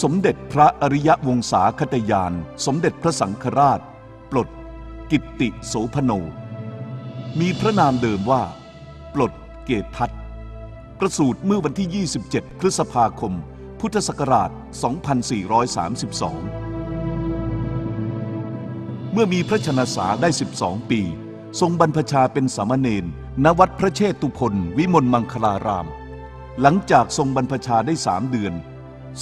สมเด็จพระอริยวงศาคตยาน สมเด็จพระสังฆราช ปลด กิตติโสพโน มีพระนามเดิมว่า ปลดเกตทัตประสูติเมื่อวันที่ 27 พฤษภาคม พุทธศักราช 2432 เมื่อมีพระชนสาได้ 12 ปี ทรงบรรพชาเป็นสามเณรณวัดพระเชตุพนวิมลมังคลาราม หลังจากทรงบรรพชาได้สามเดือน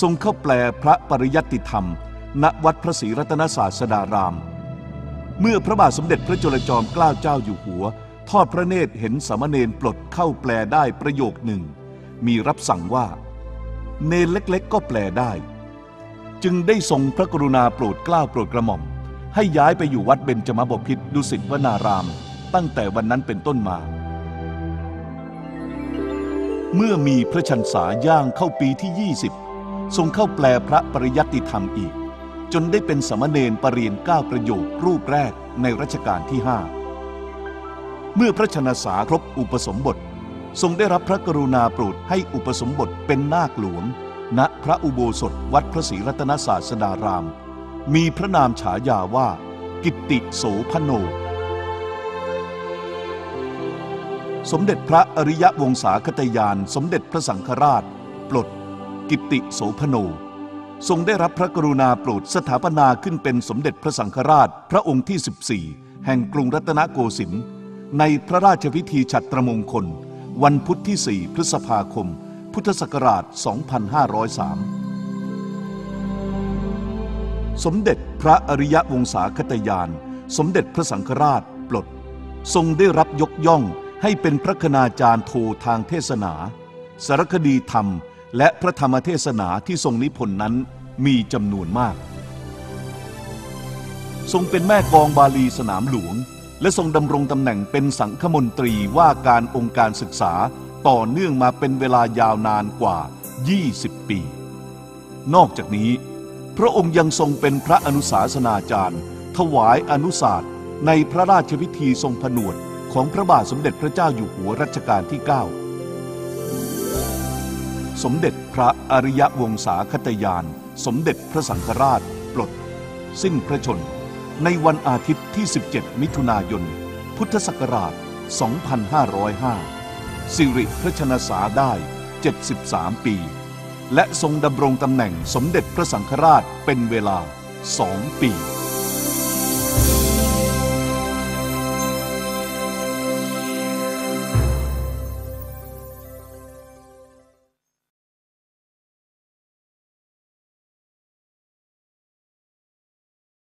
ทรงเข้าแปลพระปริยัติธรรม ณวัดพระศรีรัตนศาสดาราม เมื่อพระบาทสมเด็จพระจุลจอมเกล้าเจ้าอยู่หัว ทอดพระเนตรเห็นสามเณรปลดเข้าแปลได้ประโยคหนึ่ง มีรับสั่งว่า เนรเล็กๆ ก็แปลได้ จึงได้ทรงพระกรุณาโปรดเกล้าโปรดกระหม่อม ให้ย้ายไปอยู่วัดเบญจมบพิตรดุสิตวนาราม ตั้งแต่วันนั้นเป็นต้นมาเมื่อมีพระชันษาย่างเข้าปีที่ 20 ทรงเข้าแปลพระปริยัติธรรมอีก จนได้เป็นสามเณรปรริญญาเก้าประโยครูปแรกในรัชกาลที่ 5 เมื่อพระชนษาครบอุปสมบท ทรงได้รับพระกรุณาโปรดให้อุปสมบทเป็นนาคหลวง ณพระอุโบสถวัดพระศรีรัตนศาสดาราม มีพระนามฉายาว่า กิตติโสพโน สมเด็จพระอริยวงศาคตยาน สมเด็จพระสังฆราช ปลด กิตติโสพโน ทรงได้รับพระกรุณาโปรดสถาปนาขึ้นเป็นสมเด็จพระสังฆราชพระองค์ที่ 14 แห่งกรุงรัตนโกสินทร์ในพระราชพิธีฉัตรมงคล วันพุทธที่ 4 พฤษภาคม พุทธศักราช 2503 สมเด็จพระอริยวงศาคตยาน สมเด็จพระสังฆราชปลด ทรงได้รับยกย่องให้เป็นพระคณาจารย์โททางเทศนา สารคดีธรรม และพระธรรมเทศนาที่ทรงนิพนธ์นั้นมีจำนวนมาก ทรงเป็นแม่กองบาลีสนามหลวง และทรงดำรงตำแหน่งเป็นสังฆมนตรีว่าการองค์การศึกษาต่อเนื่องมาเป็นเวลายาวนานกว่า 20 ปี นอกจากนี้ พระองค์ยังทรงเป็นพระอนุสาสนาจารย์ ถวายอนุสาสตร์ในพระราชพิธีทรงผนวดของพระบาทสมเด็จพระเจ้าอยู่หัวรัชกาลที่ 9 สมเด็จพระอริยวงศาคตยาน สมเด็จพระสังฆราช ปลด สิ้นพระชน ในวันอาทิตย์ที่ 17 มิถุนายน พุทธศักราช 2505 สิริพระชนษาได้ 73 ปี และทรงดำรงตำแหน่งสมเด็จพระสังฆราชเป็นเวลา 2 ปี